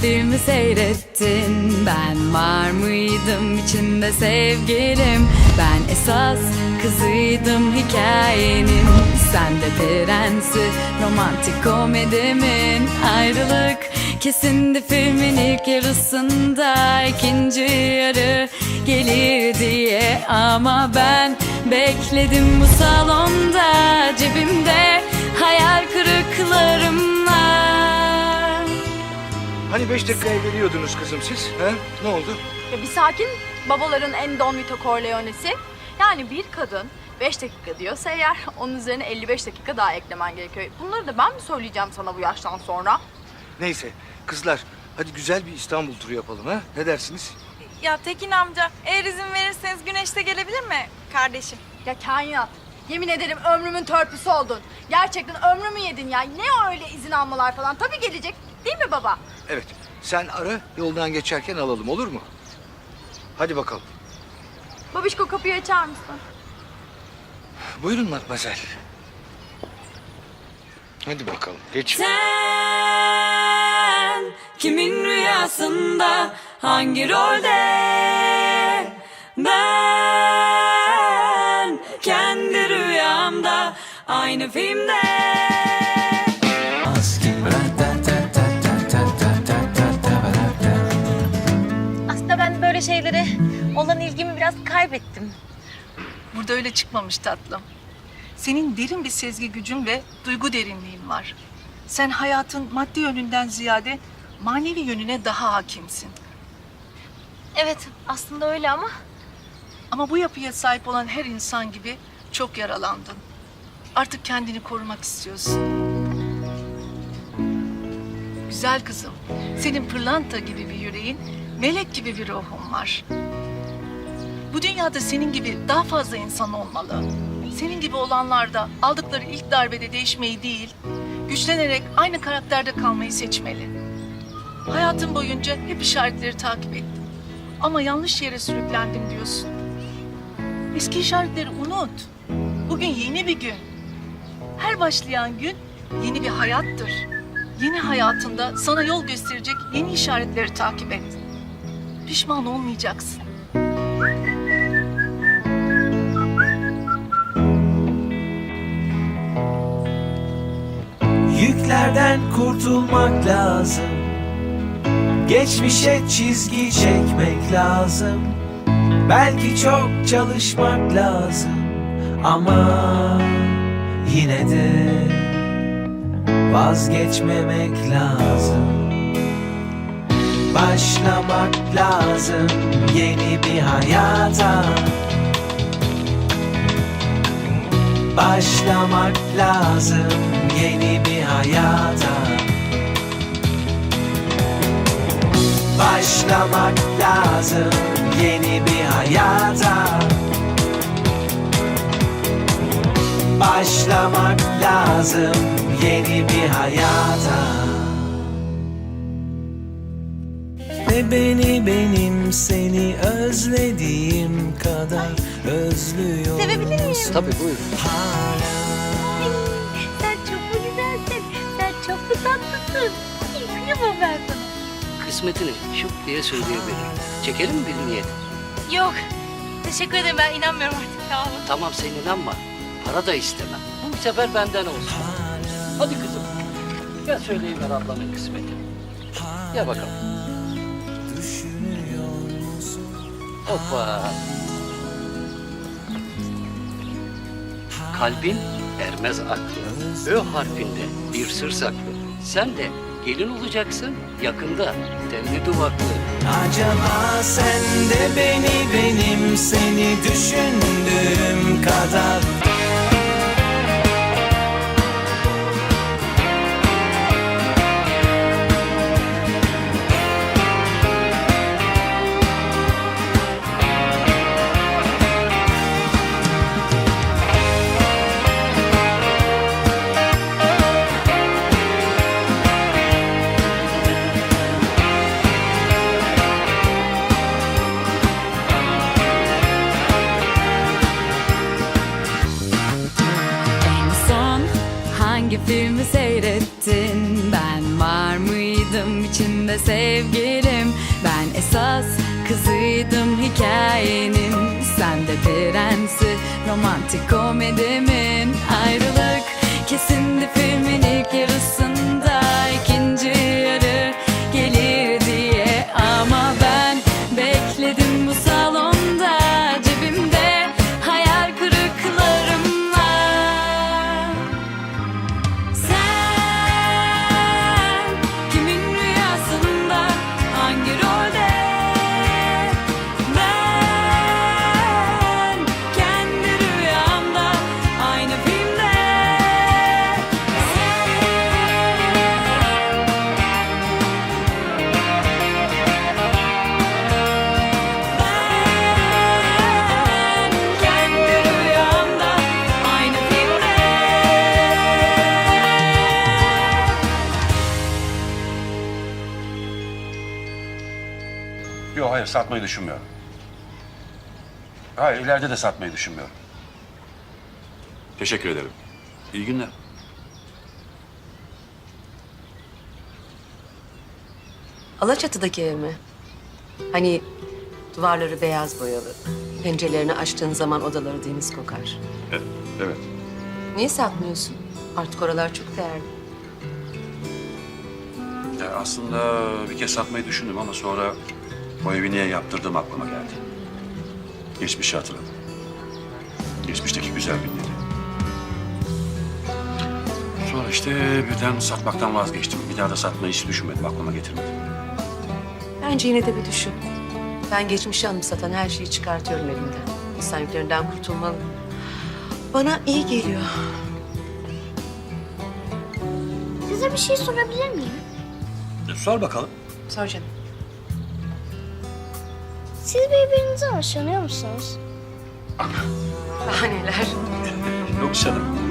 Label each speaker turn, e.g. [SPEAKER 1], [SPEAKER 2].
[SPEAKER 1] Filmi seyrettin? Ben var mıydım içinde sevgilim? Ben esas kızıydım hikayenin. Sen de prensi romantik komedimin. Ayrılık kesindi filmin ilk yarısında. İkinci yarı gelir diye. Ama ben bekledim bu salonda. Cebimde
[SPEAKER 2] Hani beş dakikaya geliyordunuz kızım siz? Ha? Ne oldu?
[SPEAKER 3] Ya bir sakin babaların en don Vito Corleone'si. Yani bir kadın 5 dakika diyorsa eğer onun üzerine 55 dakika daha eklemen gerekiyor. Bunları da ben mi söyleyeceğim sana bu yaştan sonra?
[SPEAKER 2] Neyse kızlar hadi güzel bir İstanbul turu yapalım ha? Ne dersiniz?
[SPEAKER 4] Ya Tekin amca eğer izin verirseniz güneşte gelebilir mi kardeşim?
[SPEAKER 3] Ya kainat. Yemin ederim ömrümün törpüsü oldun. Gerçekten ömrümü yedin ya. Ne öyle izin almalar falan. Tabii gelecek. Değil mi baba?
[SPEAKER 2] Evet sen ara yoldan geçerken alalım olur mu? Hadi bakalım.
[SPEAKER 3] Babişko kapıyı açar mısın?
[SPEAKER 2] Buyurun matmazel. Hadi bakalım geç.
[SPEAKER 1] Sen kimin rüyasında hangi rolde Ben kendi rüyamda aynı filmde
[SPEAKER 5] şeylere olan ilgimi biraz kaybettim.
[SPEAKER 6] Burada öyle çıkmamış tatlım. Senin derin bir sezgi gücün ve duygu derinliğin var. Sen hayatın maddi yönünden ziyade manevi yönüne daha hakimsin.
[SPEAKER 5] Evet aslında öyle ama
[SPEAKER 6] Ama bu yapıya sahip olan her insan gibi çok yaralandın. Artık kendini korumak istiyorsun. Güzel kızım, senin pırlanta gibi bir yüreğin, melek gibi bir ruhun var. Bu dünyada senin gibi daha fazla insan olmalı. Senin gibi olanlar da aldıkları ilk darbede değişmeyi değil, güçlenerek aynı karakterde kalmayı seçmeli. Hayatın boyunca hep işaretleri takip ettim. Ama yanlış yere sürüklendim diyorsun. Eski işaretleri unut. Bugün yeni bir gün. Her başlayan gün yeni bir hayattır. Yeni hayatında sana yol gösterecek yeni işaretleri takip et. Pişman olmayacaksın.
[SPEAKER 7] Yüklerden kurtulmak lazım. Geçmişe çizgi çekmek lazım. Belki çok çalışmak lazım. Ama yine de vazgeçmemek lazım Başlamak lazım yeni bir hayata. Başlamak lazım yeni bir hayata. Başlamak lazım yeni bir hayata. Başlamak lazım yeni bir hayata Ve beni benim seni özlediğim kadar özlüyorum
[SPEAKER 5] Sevebilir miyim?
[SPEAKER 2] Tabii buyurun.
[SPEAKER 5] sen çok mu güzelsin? Sen çok mu tatlısın? Ay, Kıyamam ben sana.
[SPEAKER 8] kısmetini şıp diye söyleyebilir. Çekelim mi bir niyet?
[SPEAKER 5] Yok teşekkür ederim ben inanmıyorum artık tamam mı?
[SPEAKER 8] Tamam sen inanma. Para da istemem. Bu sefer benden olsun. Hadi kızım. Gel söyleyiver ablanın kısmetini. Gel bakalım. Hoppa. Kalbin ermez aklı. Ö harfinde bir sır saklı. Sen de gelin olacaksın yakında. Telli duvaklı.
[SPEAKER 7] Acaba sen de beni benim seni düşündüğüm kadar
[SPEAKER 1] seyrettin? Ben var mıydım içinde sevgilim? Ben esas kızıydım hikayenin. Sen de prensi romantik komedimin. Ayrılık kesindi filmin ilk
[SPEAKER 9] Yok hayır satmayı düşünmüyorum. Hayır ileride de satmayı düşünmüyorum. Teşekkür ederim. İyi günler.
[SPEAKER 10] Alaçatı'daki ev mi? Hani duvarları beyaz boyalı. Pencerelerini açtığın zaman odaları deniz kokar.
[SPEAKER 9] Evet. evet.
[SPEAKER 10] Niye satmıyorsun? Artık oralar çok değerli.
[SPEAKER 9] Ya aslında bir kez satmayı düşündüm ama sonra o evi niye yaptırdığım aklıma geldi. Geçmişi hatırladım. Geçmişteki güzel günleri. Sonra işte birden satmaktan vazgeçtim. Bir daha da satmayı hiç düşünmedim, aklıma getirmedim.
[SPEAKER 10] Bence yine de bir düşün. Ben geçmişi anımsatan her şeyi çıkartıyorum elimden. İnsan yüklerinden kurtulmalı. Bana iyi geliyor.
[SPEAKER 5] Size bir şey sorabilir miyim?
[SPEAKER 9] Sor bakalım.
[SPEAKER 10] Sor canım.
[SPEAKER 5] Siz birbirinize hoşlanıyor musunuz?
[SPEAKER 10] Daha neler?
[SPEAKER 9] Yok canım.